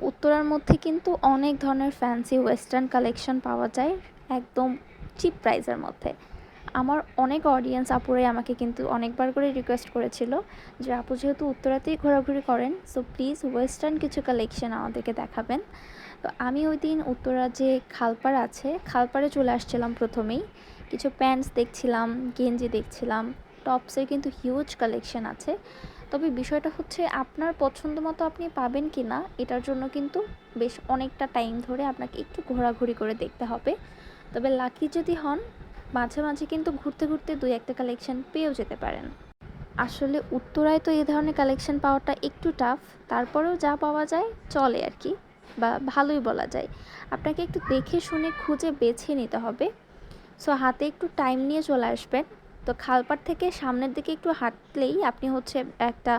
উত্তরার মধ্যে কিন্তু অনেক ধরনের ফ্যান্সি ওয়েস্টার্ন কালেকশন পাওয়া যায় একদম চিপ প্রাইসের মধ্যে। আমার অনেক অডিয়েন্স আপুরাই আমাকে কিন্তু অনেকবার করে রিকোয়েস্ট করেছিল যে, আপু যেহেতু উত্তরাতেই ঘোরাঘুরি করেন সো প্লিজ ওয়েস্টার্ন কিছু কালেকশন আমাদেরকে দেখাবেন। তো আমি ওই দিন উত্তরা যে খালপাড় আছে খালপাড়ে চলে আসছিলাম প্রথমেই। কিছু প্যান্টস দেখছিলাম, গেঞ্জি দেখছিলাম টপসের কিন্তু হিউজ কালেকশন আছে। তবে বিষয়টা হচ্ছে আপনার পছন্দ মতো আপনি পাবেন কি না এটার জন্য কিন্তু বেশ অনেকটা টাইম ধরে আপনাকে একটু ঘোরাঘুরি করে দেখতে হবে। তবে লাকি যদি হন, মাঝে মাঝে কিন্তু ঘুরতে ঘুরতে দুই একটা কালেকশন পেয়েও যেতে পারেন। আসলে উত্তরায় তো এ ধরনের কালেকশন পাওয়াটা একটু টাফ তারপরেও যা পাওয়া যায় চলে আর কি, বা ভালোই বলা যায়। আপনাকে একটু দেখে শুনে খুঁজে বেছে নিতে হবে। সো হাতে একটু টাইম নিয়ে চলে আসবেন। তো খালপাড় থেকে সামনের দিকে একটু হাঁটলেই আপনি হচ্ছে একটা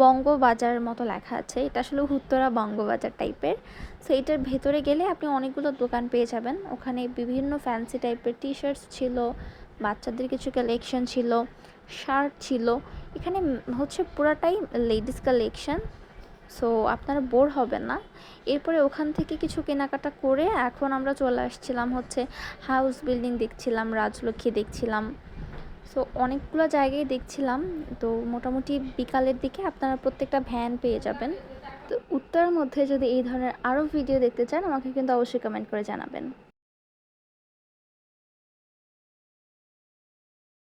বঙ্গবাজার মতো লেখা আছে। এটা আসলে উত্তরা বঙ্গবাজার টাইপের। সো এটার ভেতরে গেলে আপনি অনেকগুলো দোকান পেয়ে যাবেন। ওখানে বিভিন্ন ফ্যান্সি টাইপের টি শার্টস ছিল, বাচ্চাদের কিছু কালেকশন ছিল শার্ট ছিল। এখানে হচ্ছে পুরাটাই লেডিস কালেকশন সো আপনারা বোর হবেন না। এরপরে ওখান থেকে কিছু কেনাকাটা করে এখন আমরা চলে আসছিলাম হচ্ছে হাউস বিল্ডিং দেখছিলাম, রাজলক্ষ্মী দেখছিলাম। সো অনেকগুলো জায়গায় দেখছিলাম। তো মোটামুটি বিকালের দিকে আপনারা প্রত্যেকটা ভ্যান পেয়ে যাবেন। তো উত্তরের মধ্যে যদি এই ধরনের আরও ভিডিও দেখতে চান, আমাকে কিন্তু অবশ্যই কমেন্ট করে জানাবেন।